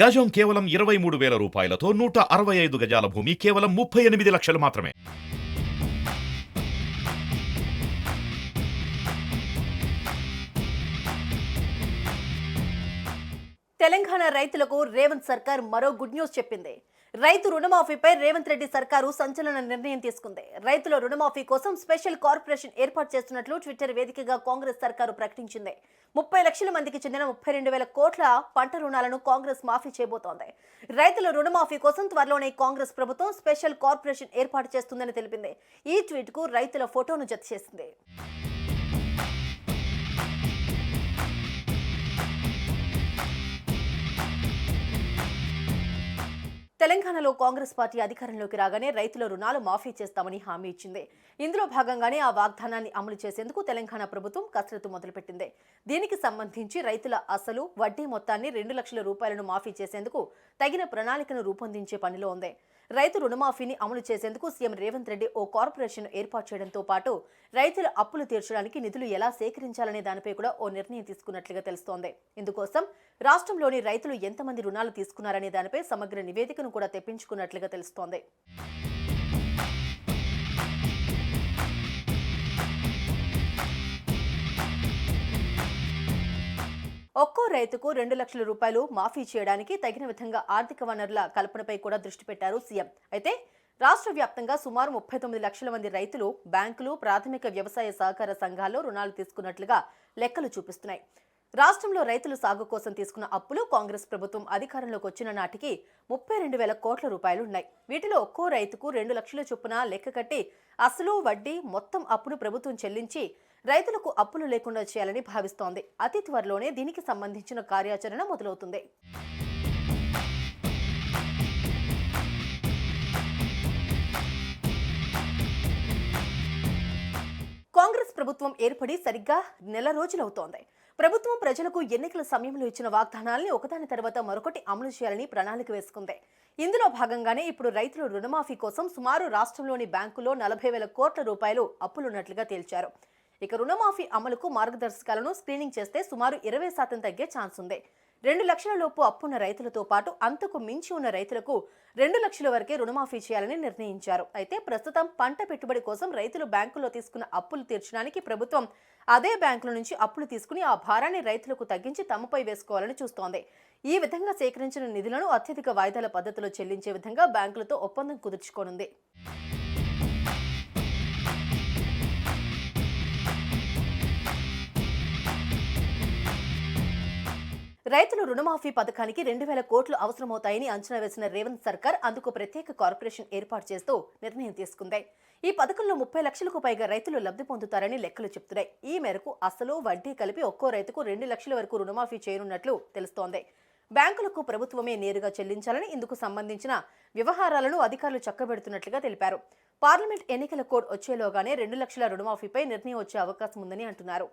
గజం కేవలం ఇరవై మూడు వేల రూపాయలతో నూట అరవై ఐదు గజాల భూమి కేవలం ముప్పై ఎనిమిది లక్షలు మాత్రమే. తెలంగాణ రైతులకు రేవంత్ సర్కార్ మరో గుడ్ న్యూస్ చెప్పింది. రైతు రుణమాఫీపై రేవంత్ రెడ్డి సర్కారు సంచలన నిర్ణయం తీసుకుంది. రైతుల రుణమాఫీ కోసం స్పెషల్ కార్పొరేషన్ ఏర్పాటు చేస్తున్నట్లు ట్విట్టర్ వేదికగా కాంగ్రెస్ సర్కారు ప్రకటించింది. ముప్పై లక్షల మందికి చెందిన ముప్పై రెండు వేల కోట్ల పంట రుణాలను కాంగ్రెస్ మాఫీ చేయబోతోంది. రైతుల రుణమాఫీ కోసం త్వరలోనే కాంగ్రెస్ ప్రభుత్వం స్పెషల్ కార్పొరేషన్ ఏర్పాటు చేస్తుందని తెలిపింది. ఈ ట్వీట్కు రైతుల ఫోటోను జత చేసింది తెలంగాణలో కాంగ్రెస్ పార్టీ అధికారంలోకి రాగానే రైతుల రుణాలు మాఫీ చేస్తామని హామీ ఇచ్చింది. ఇందులో భాగంగానే ఆ వాగ్దానాన్ని అమలు చేసేందుకు తెలంగాణ ప్రభుత్వం కసరత్తు మొదలుపెట్టింది. దీనికి సంబంధించి రైతుల అసలు వడ్డీ మొత్తాన్ని రెండు లక్షల రూపాయలను మాఫీ చేసేందుకు తగిన ప్రణాళికను రూపొందించే పనిలో ఉంది. రైతు రుణమాఫీని అమలు చేసేందుకు సీఎం రేవంత్ రెడ్డి ఓ కార్పొరేషన్ ఏర్పాటు చేయడంతో పాటు రైతుల అప్పులు తీర్చడానికి నిధులు ఎలా సేకరించాలనే దానిపై కూడా ఓ నిర్ణయం తీసుకున్నట్లుగా తెలుస్తోంది. ఇందుకోసం రాష్ట్రంలోని రైతులు ఎంతమంది రుణాలు తీసుకున్నారనే దానిపై సమగ్ర నివేదికను కూడా తెప్పించుకున్నట్లుగా తెలుస్తోంది. ఒక్కో రైతుకు రెండు లక్షల రూపాయలు మాఫీ చేయడానికి తగిన విధంగా ఆర్థిక వనరుల కల్పనపై కూడా దృష్టి పెట్టారు సీఎం. అయితే రాష్ట్ర వ్యాప్తంగా సుమారు ముప్పై తొమ్మిది లక్షల మంది రైతులు బ్యాంకులు ప్రాథమిక వ్యవసాయ సహకార సంఘాల్లో రుణాలు తీసుకున్నట్లుగా లెక్కలు చూపిస్తున్నాయి. రాష్ట్రంలో రైతుల సాగు కోసం తీసుకున్న అప్పులు కాంగ్రెస్ ప్రభుత్వం అధికారంలోకి వచ్చిన నాటికి ముప్పై రెండు వేల కోట్ల రూపాయలు ఉన్నాయి. వీటిలో ఒక్కో రైతుకు రెండు లక్షల చొప్పున లెక్క కట్టి అసలు వడ్డీ మొత్తం అప్పును ప్రభుత్వం చెల్లించి రైతులకు అప్పులు లేకుండా చేయాలని భావిస్తోంది. అతి త్వరలోనే దీనికి సంబంధించిన కార్యాచరణ మొదలవుతుంది. కాంగ్రెస్ ప్రభుత్వం ఏర్పడి సరిగ్గా నెల రోజులవుతోంది. ప్రభుత్వం ప్రజలకు ఎన్నికల సమయంలో ఇచ్చిన వాగ్దానాల్ని ఒకదాని తర్వాత మరొకటి అమలు చేయాలని ప్రణాళిక వేసుకుంది. ఇందులో భాగంగానే ఇప్పుడు రైతుల రుణమాఫీ కోసం సుమారు రాష్ట్రంలోని బ్యాంకులో నలభై వేల కోట్ల రూపాయలు అప్పులున్నట్లుగా తేల్చారు. ఇక రుణమాఫీ అమలుకు మార్గదర్శకాలను స్క్రీనింగ్ చేస్తే సుమారు ఇరవై శాతం తగ్గే ఛాన్స్ ఉంది. రెండు లక్షల లోపు అప్పున్న రైతులతో పాటు అంతకు మించి ఉన్న రైతులకు రెండు లక్షల వరకే రుణమాఫీ చేయాలని నిర్ణయించారు. అయితే ప్రస్తుతం పంట పెట్టుబడి కోసం రైతులు బ్యాంకుల్లో తీసుకున్న అప్పులు తీర్చడానికి ప్రభుత్వం అదే బ్యాంకుల నుంచి అప్పులు తీసుకుని ఆ భారాన్ని రైతులకు తగ్గించి తమపై వేసుకోవాలని చూస్తోంది. ఈ విధంగా సేకరించిన నిధులను అత్యధిక వాయిదాల పద్ధతిలో చెల్లించే విధంగా బ్యాంకులతో ఒప్పందం కుదుర్చుకోనుంది. రైతుల రుణమాఫీ పథకానికి రెండు వేల కోట్లు అవసరమవుతాయని అంచనా వేసిన రేవంత్ సర్కార్ అందుకు ప్రత్యేక కార్పొరేషన్ ఏర్పాటు చేస్తూ నిర్ణయం తీసుకుంది. ఈ పథకంలో ముప్పై లక్షలకు పైగా రైతులు లబ్ధి పొందుతారని లెక్కలు చెప్తున్నాయి. ఈ మేరకు అసలు వడ్డీ కలిపి ఒక్కో రైతుకు రెండు లక్షల వరకు రుణమాఫీ చేయనున్నట్లు తెలుస్తోంది. బ్యాంకులకు ప్రభుత్వమే నేరుగా చెల్లించాలని ఇందుకు సంబంధించిన వ్యవహారాలను అధికారులు చక్కబెడుతున్నట్లుగా తెలిపారు. పార్లమెంట్ ఎన్నికల కోడ్ వచ్చేలోగానే రెండు లక్షల రుణమాఫీపై నిర్ణయం వచ్చే అవకాశం ఉందని అంటున్నారు.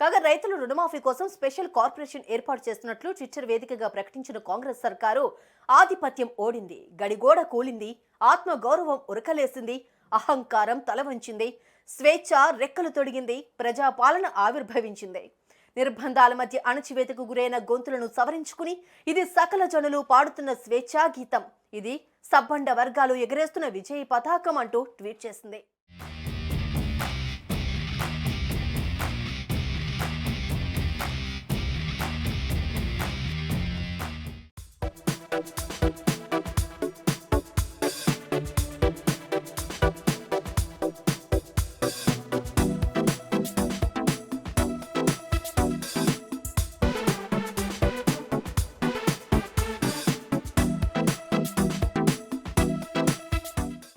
కాగా రైతుల రుణమాఫీ కోసం స్పెషల్ కార్పొరేషన్ ఏర్పాటు చేస్తున్నట్లు ట్విట్టర్ వేదికగా ప్రకటించిన కాంగ్రెస్ సర్కారు ఆధిపత్యం ఓడింది గడిగోడ కూలింది ఆత్మగౌరవం ఉరకలేసింది అహంకారం తల వంచింది స్వేచ్ఛ రెక్కలు తొడిగింది ప్రజాపాలన ఆవిర్భవించింది. నిర్బంధాల మధ్య అణచివేతకు గురైన గొంతులను సవరించుకుని ఇది సకల జనులు పాడుతున్న స్వేచ్ఛా గీతం. ఇది సబ్బండ వర్గాలు ఎగరేస్తున్న విజయ పతాకం అంటూ ట్వీట్ చేసింది.